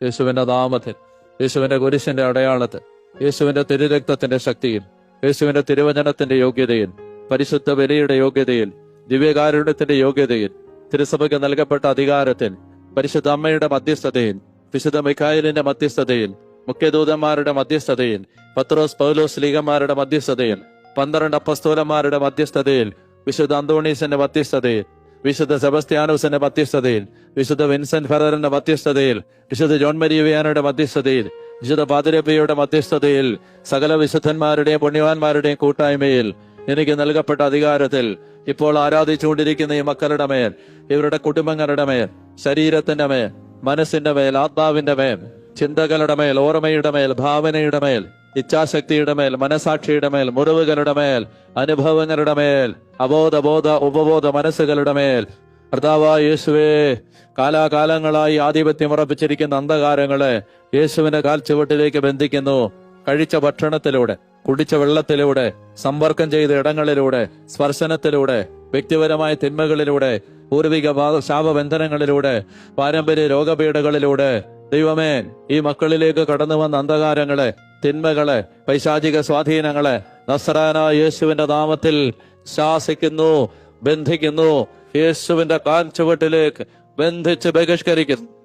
യേശുവിന്റെ നാമത്തിൽ യേശുവിന്റെ കുരിശിന്റെ അടയാളത്തിൽ യേശുവിന്റെ തിരുരക്തത്തിന്റെ ശക്തിയിൽ യേശുവിന്റെ തിരുവചനത്തിന്റെ യോഗ്യതയിൽ പരിശുദ്ധ ബലിയുടെ യോഗ്യതയിൽ ദിവ്യകാരുണ്യത്തിന്റെ യോഗ്യതയിൽ തിരുസഭയ്ക്ക് നൽകപ്പെട്ട അധികാരത്തിൽ പരിശുദ്ധ അമ്മയുടെ മധ്യസ്ഥതയിൽ വിശുദ്ധ മിഖായലിന്റെ മധ്യസ്ഥതയിൽ മുഖ്യദൂതന്മാരുടെ മധ്യസ്ഥതയിൽ പത്രോസ് പൗലോസ് ലീഗന്മാരുടെ മധ്യസ്ഥതയിൽ പന്ത്രണ്ട് അപ്പസ്തോലന്മാരുടെ മധ്യസ്ഥതയിൽ വിശുദ്ധ അന്തോണീസിന്റെ മധ്യസ്ഥതയിൽ വിശുദ്ധ സെബസ്ത്യാനോസിന്റെ മധ്യസ്ഥതയിൽ വിശുദ്ധ വിൻസെന്റ് ഫെററിന്റെ മധ്യസ്ഥതയിൽ വിശുദ്ധ ജോൺ മരിയുവിയാനയുടെ മധ്യസ്ഥതയിൽ വിശുദ്ധ പാതിരപ്പയുടെ മധ്യസ്ഥതയിൽ സകല വിശുദ്ധന്മാരുടെയും പുണ്യവാന്മാരുടെയും കൂട്ടായ്മയിൽ എനിക്ക് നൽകപ്പെട്ട അധികാരത്തിൽ ഇപ്പോൾ ആരാധിച്ചുകൊണ്ടിരിക്കുന്ന ഈ മക്കളുടെ മേൽ ഇവരുടെ കുടുംബങ്ങളുടെ മേൽ ശരീരത്തിന്റെ മേൽ മനസ്സിന്റെ മേൽ ആത്മാവിന്റെ മേൽ ചിന്തകളുടെ മേൽ ഓർമ്മയുടെ മേൽ ഭാവനയുടെ മേൽ ഇച്ഛാശക്തിയുടെ മേൽ മനസാക്ഷിയുടെ മേൽ മുറിവുകളുടെ മേൽ അനുഭവങ്ങളുടെ മേൽ അബോധബോധ ഉപബോധ മനസ്സുകളുടെ മേൽ. കർത്താവായ യേശുവേ കാലാകാലങ്ങളായി ആധിപത്യം ഉറപ്പിച്ചിരിക്കുന്ന അന്ധകാരങ്ങളെ യേശുവിന്റെ കാൽച്ചുവട്ടിലേക്ക് ബന്ധിക്കുന്നു. കഴിച്ച ഭക്ഷണത്തിലൂടെ കുടിച്ച വെള്ളത്തിലൂടെ സമ്പർക്കം ചെയ്ത ഇടങ്ങളിലൂടെ സ്പർശനത്തിലൂടെ വ്യക്തിപരമായ തിന്മകളിലൂടെ പൂർവിക ശാപബന്ധനങ്ങളിലൂടെ പാരമ്പര്യ രോഗപീഠകളിലൂടെ ദൈവമേ ഈ മക്കളിലേക്ക് കടന്നു വന്ന അന്ധകാരങ്ങളെ തിന്മകളെ പൈശാചിക സ്വാധീനങ്ങളെ നസ്രാന യേശുവിന്റെ നാമത്തിൽ ശാസിക്കുന്നു ബന്ധിക്കുന്നു. യേശുവിന്റെ കാഞ്ചുവട്ടിലേക്ക് ബന്ധിച്ച് ബഹിഷ്കരിക്കുന്നു.